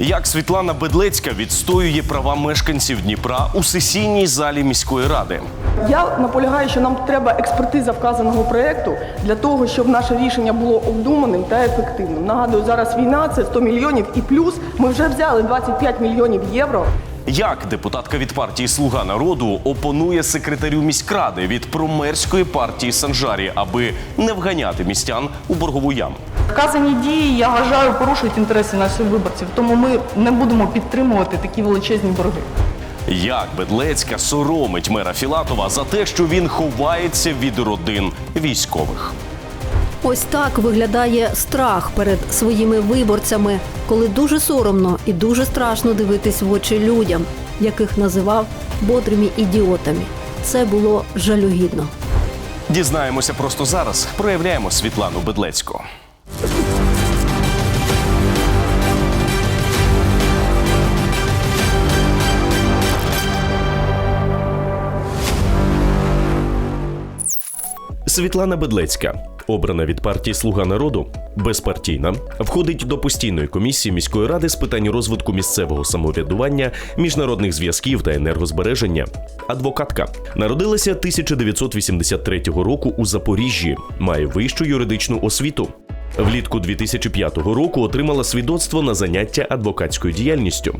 Як Світлана Бедлецька відстоює права мешканців Дніпра у сесійній залі міської ради? Я наполягаю, що нам треба експертиза вказаного проєкту для того, щоб наше рішення було обдуманим та ефективним. Нагадую, зараз війна це 100 мільйонів і плюс ми вже взяли 25 мільйонів євро. Як депутатка від партії Слуга народу опонує секретарю міськради від промерської партії Санжарі, аби не вганяти містян у боргову яму? Вказані дії, я вважаю, порушують інтереси наших виборців, тому ми не будемо підтримувати такі величезні борги. Як Бедлецька соромить мера Філатова за те, що він ховається від родин військових? Ось так виглядає страх перед своїми виборцями, коли дуже соромно і дуже страшно дивитись в очі людям, яких називав бодрими ідіотами. Це було жалюгідно. Дізнаємося просто зараз. Проявляємо Світлану Бедлецьку. Світлана Бедлецька, обрана від партії Слуга народу, безпартійна, входить до постійної комісії міської ради з питань розвитку місцевого самоврядування, міжнародних зв'язків та енергозбереження. Адвокатка народилася 1983 року у Запоріжжі, має вищу юридичну освіту. Влітку 2005 року отримала свідоцтво на заняття адвокатською діяльністю.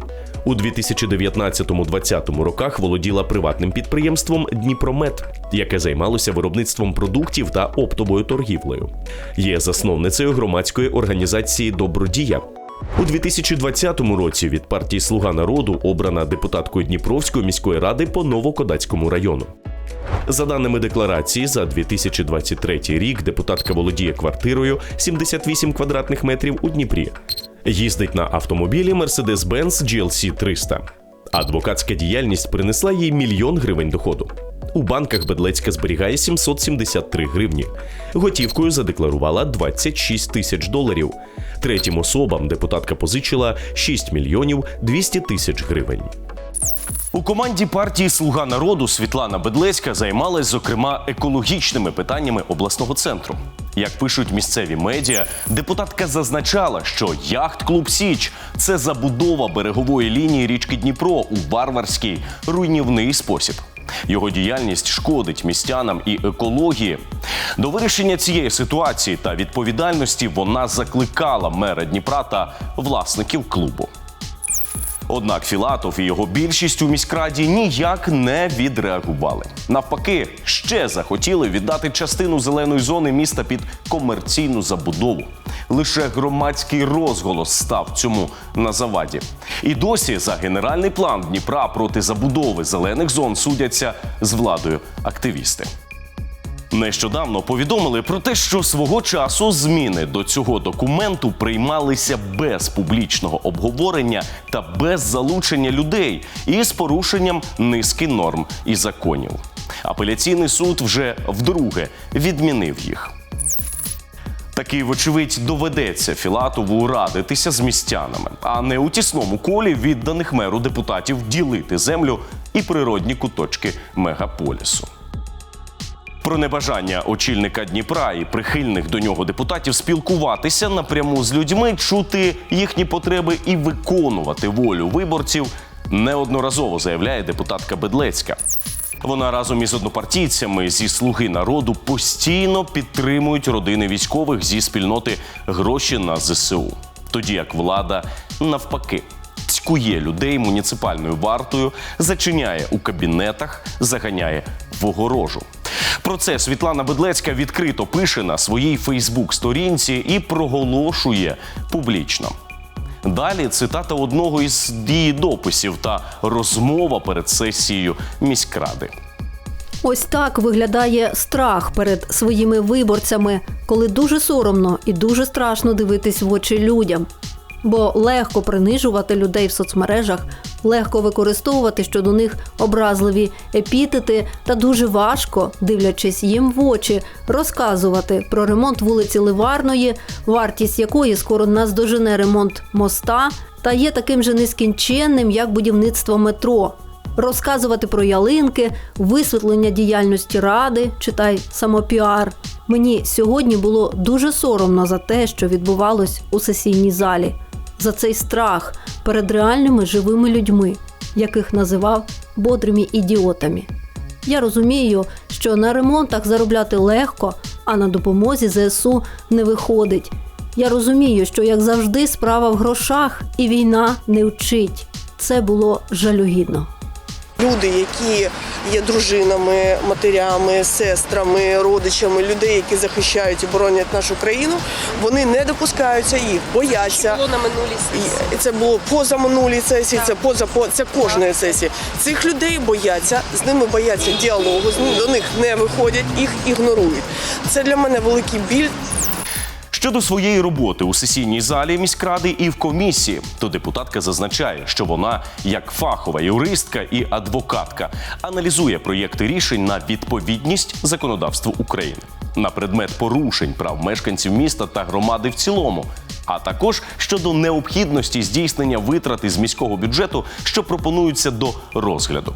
У 2019-2020 роках володіла приватним підприємством Дніпромет, яке займалося виробництвом продуктів та оптовою торгівлею. Є засновницею громадської організації Добродія. У 2020 році від партії Слуга народу обрана депутаткою Дніпровської міської ради по Новокодацькому району. За даними декларації, за 2023 рік депутатка володіє квартирою 78 квадратних метрів у Дніпрі. Їздить на автомобілі Mercedes-Benz GLC 300. Адвокатська діяльність принесла їй мільйон гривень доходу. У банках Бедлецька зберігає 773 гривні. Готівкою задекларувала 26 тисяч доларів. Третім особам депутатка позичила 6 мільйонів 200 тисяч гривень. У команді партії Слуга народу Світлана Бедлеська займалась, зокрема, екологічними питаннями обласного центру. Як пишуть місцеві медіа, депутатка зазначала, що яхт-клуб Січ це забудова берегової лінії річки Дніпро у варварський руйнівний спосіб. Його діяльність шкодить містянам і екології. До вирішення цієї ситуації та відповідальності вона закликала мера Дніпра та власників клубу. Однак Філатов і його більшість у міськраді ніяк не відреагували. Навпаки, ще захотіли віддати частину зеленої зони міста під комерційну забудову. Лише громадський розголос став цьому на заваді. І досі за генеральний план Дніпра проти забудови зелених зон судяться з владою активісти. Нещодавно повідомили про те, що свого часу зміни до цього документу приймалися без публічного обговорення та без залучення людей і з порушенням низки норм і законів. Апеляційний суд вже вдруге відмінив їх. Таки, вочевидь, доведеться Філатову радитися з містянами, а не у тісному колі відданих меру депутатів ділити землю і природні куточки мегаполісу. Про небажання очільника Дніпра і прихильних до нього депутатів спілкуватися напряму з людьми, чути їхні потреби і виконувати волю виборців неодноразово заявляє депутатка Бедлецька. Вона разом із однопартійцями зі слуги народу постійно підтримують родини військових зі спільноти гроші на ЗСУ. Тоді як влада навпаки цькує людей муніципальною вартою, зачиняє у кабінетах, заганяє в огорожу. Про це Світлана Бедлецька відкрито пише на своїй Фейсбук-сторінці і проголошує публічно. Далі цитата одного із її дописів та розмова перед сесією міськради. Ось так виглядає страх перед своїми виборцями, коли дуже соромно і дуже страшно дивитись в очі людям. Бо легко принижувати людей в соцмережах, легко використовувати щодо них образливі епітети, та дуже важко, дивлячись їм в очі, розказувати про ремонт вулиці Ливарної, вартість якої скоро наздожене ремонт моста, та є таким же нескінченним, як будівництво метро. Розказувати про ялинки, висвітлення діяльності ради, читай самопіар. Мені сьогодні було дуже соромно за те, що відбувалось у сесійній залі. За цей страх перед реальними живими людьми, яких називав бодрими ідіотами. Я розумію, що на ремонтах заробляти легко, а на допомозі ЗСУ не виходить. Я розумію, що як завжди справа в грошах, і війна не вчить. Це було жалюгідно. Люди, які є дружинами, матерями, сестрами, родичами, людей, які захищають і боронять нашу країну, вони не допускаються їх, бояться. було на минулій сесії. Це було поза минулій сесії, це поза це кожної сесії. Цих людей бояться, з ними бояться діалогу, до них не виходять, їх ігнорують. Це для мене великий біль. Щодо своєї роботи у сесійній залі міськради і в комісії, то депутатка зазначає, що вона, як фахова юристка і адвокатка, аналізує проєкти рішень на відповідність законодавству України на предмет порушень прав мешканців міста та громади в цілому. А також щодо необхідності здійснення витрат із міського бюджету, що пропонуються до розгляду.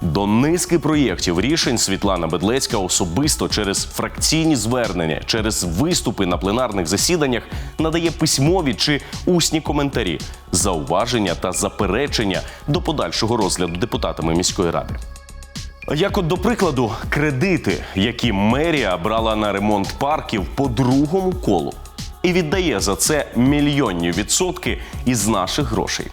До низки проєктів рішень Світлана Бедлецька особисто через фракційні звернення, через виступи на пленарних засіданнях надає письмові чи усні коментарі, зауваження та заперечення до подальшого розгляду депутатами міської ради. Як от до прикладу, кредити, які мерія брала на ремонт парків по другому колу, і віддає за це мільйонні відсотки із наших грошей.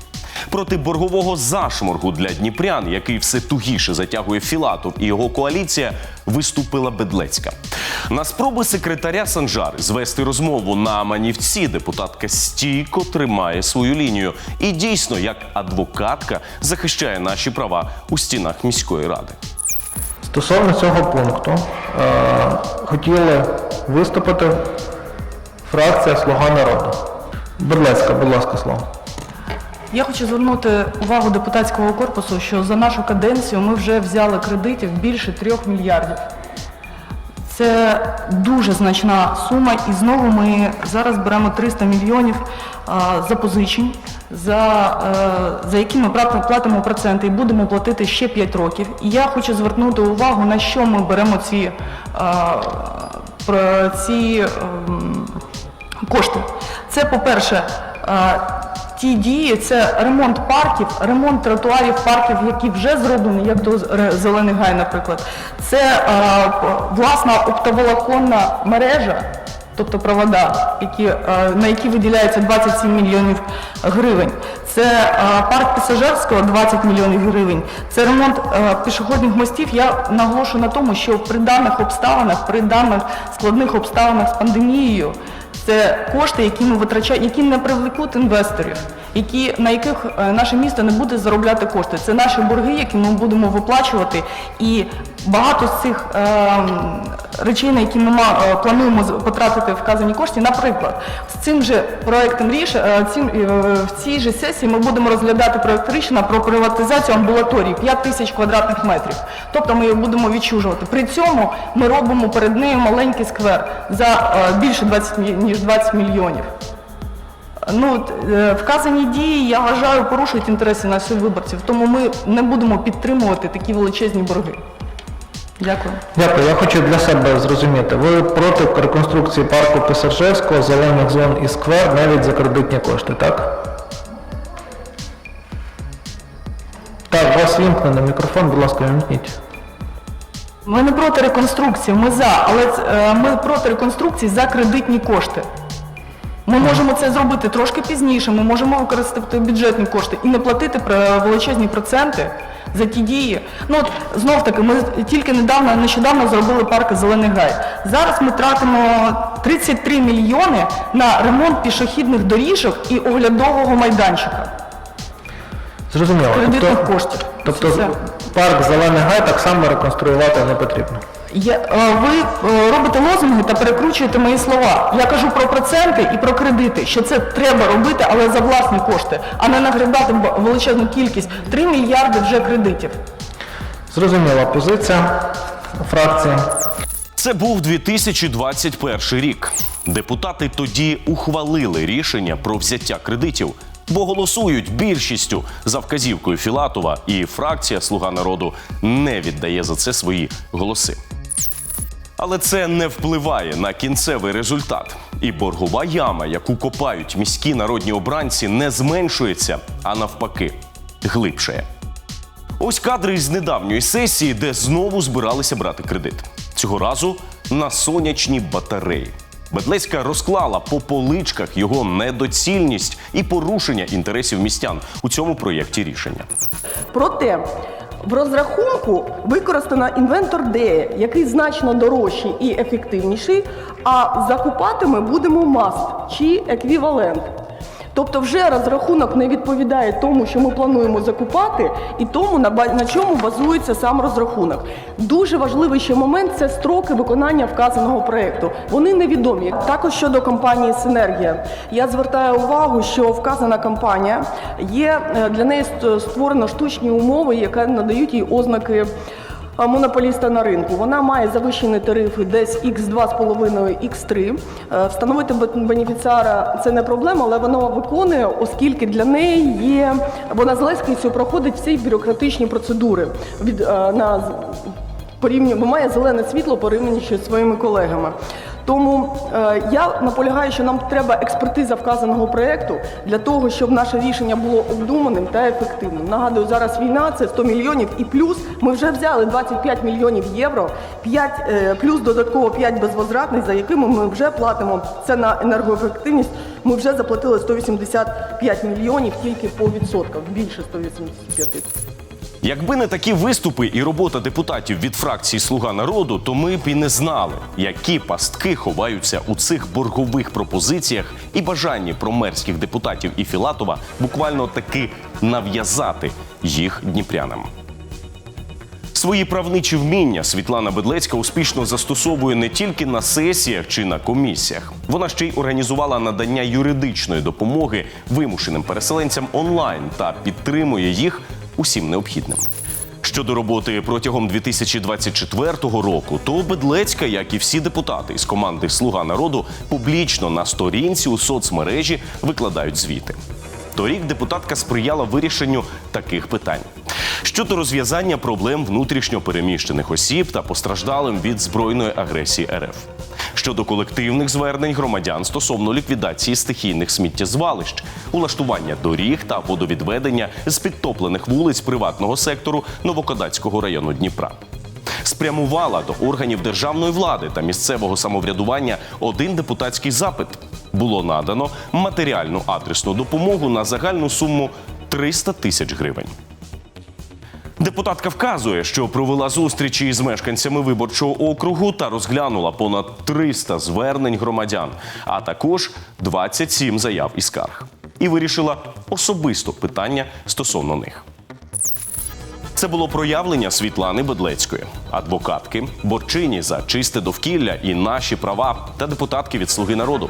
Проти боргового зашморгу для дніпрян, який все тугіше затягує Філатов і його коаліція, виступила Бедлецька. На спроби секретаря Санжари звести розмову на манівці депутатка стійко тримає свою лінію і дійсно, як адвокатка, захищає наші права у стінах міської ради. Стосовно цього пункту е, хотіли виступити фракція Слуга народу. Берлецька, будь ласка, слово. Я хочу звернути увагу депутатського корпусу, що за нашу каденцію ми вже взяли кредитів більше трьох мільярдів. Це дуже значна сума, і знову ми зараз беремо 300 мільйонів запозичень, за, е, за які ми платимо- проценти і будемо платити ще 5 років. І я хочу звернути увагу, на що ми беремо ці, про ці ем, кошти. Це, по-перше, е, ті дії, це ремонт парків, ремонт тротуарів парків, які вже зроблені, як до Зелений Гай, наприклад. Це е, власна оптоволоконна мережа, тобто провода, які, е, на які виділяється 27 мільйонів гривень. Це е, парк Пасажирського 20 мільйонів гривень. Це ремонт е, пішохідних мостів. Я наголошую на тому, що при даних обставинах, при даних складних обставинах з пандемією, це кошти, які ми витрачаємо, які не привлекуть інвесторів, які, на яких е, наше місто не буде заробляти кошти. Це наші борги, які ми будемо виплачувати. І багато з цих е, речей, на які ми ма- е, плануємо потратити вказані кошти, наприклад, з цим же проектом цим, е, в цій же сесії ми будемо розглядати проект рішення про приватизацію амбулаторії 5 тисяч квадратних метрів. Тобто ми його будемо відчужувати. При цьому ми робимо перед нею маленький сквер за більше 20, мі- ніж 20 мільйонів. Ну, е, вказані дії, я вважаю, порушують інтереси наших виборців, тому ми не будемо підтримувати такі величезні борги. Дякую. Дякую. Я хочу для себе зрозуміти. Ви проти реконструкції парку Писаржевського, зелених зон і сквер навіть за кредитні кошти, так? Так, вас вімкнений мікрофон, будь ласка, вімкніть. Ми не проти реконструкції, ми за, але е, ми проти реконструкції за кредитні кошти. Ми можемо це зробити трошки пізніше, ми можемо використати бюджетні кошти і не платити про- величезні проценти за ті дії. Ну от знов таки, ми тільки недавно, нещодавно зробили парк Зелений Гай. Зараз ми тратимо 33 мільйони на ремонт пішохідних доріжок і оглядового майданчика. Зрозуміло. Кредитних коштів. Тобто Все. Парк Зелений Гай так само реконструювати не потрібно. Я, ви е, робите лозунги та перекручуєте мої слова. Я кажу про проценти і про кредити, що це треба робити, але за власні кошти, а не нагребати б- величезну кількість 3 мільярди вже кредитів. Зрозуміла позиція фракції. Це був 2021 рік. Депутати тоді ухвалили рішення про взяття кредитів, бо голосують більшістю за вказівкою Філатова, і фракція Слуга народу не віддає за це свої голоси. Але це не впливає на кінцевий результат. І боргова яма, яку копають міські народні обранці, не зменшується, а навпаки, глибшає. Ось кадри з недавньої сесії, де знову збиралися брати кредит. Цього разу на сонячні батареї. Бедлецька розклала по поличках його недоцільність і порушення інтересів містян у цьому проєкті рішення. Проте в розрахунку використано інвентор Дея, який значно дорожчий і ефективніший, а закупати ми будемо маст чи еквівалент. Тобто вже розрахунок не відповідає тому, що ми плануємо закупати, і тому на, чому базується сам розрахунок. Дуже важливий ще момент це строки виконання вказаного проєкту. Вони невідомі. Також щодо компанії Синергія. Я звертаю увагу, що вказана компанія є е, для неї ст- створено штучні умови, які надають їй ознаки. Монополіста на ринку. Вона має завищені тарифи десь X2,5, X3. Е, Встановити бе- бенефіціара це не проблема, але вона виконує, оскільки для неї є вона з легкістю проходить всі бюрократичні процедури від е, на з- порівню, бо має зелене світло порівнюючи зі своїми колегами. Тому е, я наполягаю, що нам треба експертиза вказаного проєкту для того, щоб наше рішення було обдуманим та ефективним. Нагадую, зараз війна це 100 мільйонів і плюс ми вже взяли 25 мільйонів євро, 5, е, плюс додатково 5 безвозвратних, за якими ми вже платимо це на енергоефективність. Ми вже заплатили 185 мільйонів тільки по відсотках, більше 185. Якби не такі виступи і робота депутатів від фракції Слуга народу, то ми б і не знали, які пастки ховаються у цих боргових пропозиціях і бажанні промерських депутатів і Філатова буквально таки нав'язати їх дніпрянам. Свої правничі вміння Світлана Бедлецька успішно застосовує не тільки на сесіях чи на комісіях. Вона ще й організувала надання юридичної допомоги вимушеним переселенцям онлайн та підтримує їх усім необхідним. Щодо роботи протягом 2024 року, то Бедлецька, як і всі депутати із команди Слуга народу, публічно на сторінці у соцмережі викладають звіти. Торік депутатка сприяла вирішенню таких питань щодо розв'язання проблем внутрішньо переміщених осіб та постраждалим від збройної агресії РФ. Щодо колективних звернень громадян стосовно ліквідації стихійних сміттєзвалищ, улаштування доріг та водовідведення з підтоплених вулиць приватного сектору Новокодацького району Дніпра спрямувала до органів державної влади та місцевого самоврядування один депутатський запит. Було надано матеріальну адресну допомогу на загальну суму 300 тисяч гривень. Депутатка вказує, що провела зустрічі із мешканцями виборчого округу та розглянула понад 300 звернень громадян, а також 27 заяв і скарг. І вирішила особисто питання стосовно них. Це було проявлення Світлани Бедлецької, адвокатки, борчині за чисте довкілля і наші права та депутатки від Слуги народу.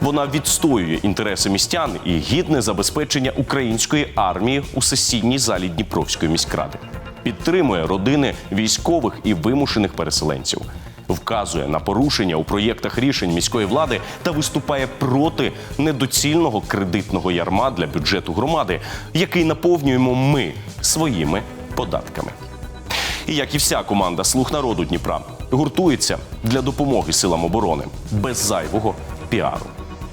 Вона відстоює інтереси містян і гідне забезпечення української армії у сесійній залі Дніпровської міськради. Підтримує родини військових і вимушених переселенців. Вказує на порушення у проєктах рішень міської влади та виступає проти недоцільного кредитного ярма для бюджету громади, який наповнюємо ми своїми податками. І як і вся команда Слуг народу Дніпра гуртується для допомоги силам оборони без зайвого піару.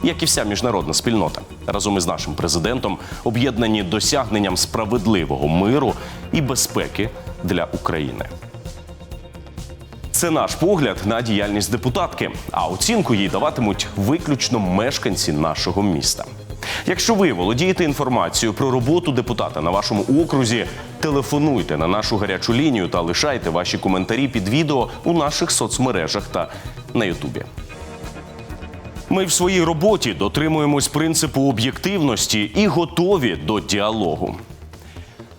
Як і вся міжнародна спільнота, разом із нашим президентом об'єднані досягненням справедливого миру і безпеки для України. Це наш погляд на діяльність депутатки. А оцінку їй даватимуть виключно мешканці нашого міста. Якщо ви володієте інформацією про роботу депутата на вашому окрузі, телефонуйте на нашу гарячу лінію та лишайте ваші коментарі під відео у наших соцмережах та на Ютубі. Ми в своїй роботі дотримуємось принципу об'єктивності і готові до діалогу.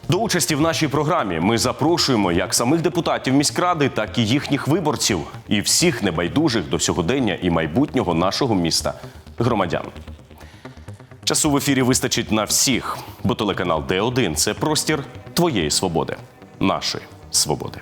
До участі в нашій програмі ми запрошуємо як самих депутатів міськради, так і їхніх виборців, і всіх небайдужих до сьогодення і майбутнього нашого міста громадян. Часу в ефірі вистачить на всіх, бо телеканал Д1 – це простір твоєї свободи, нашої свободи.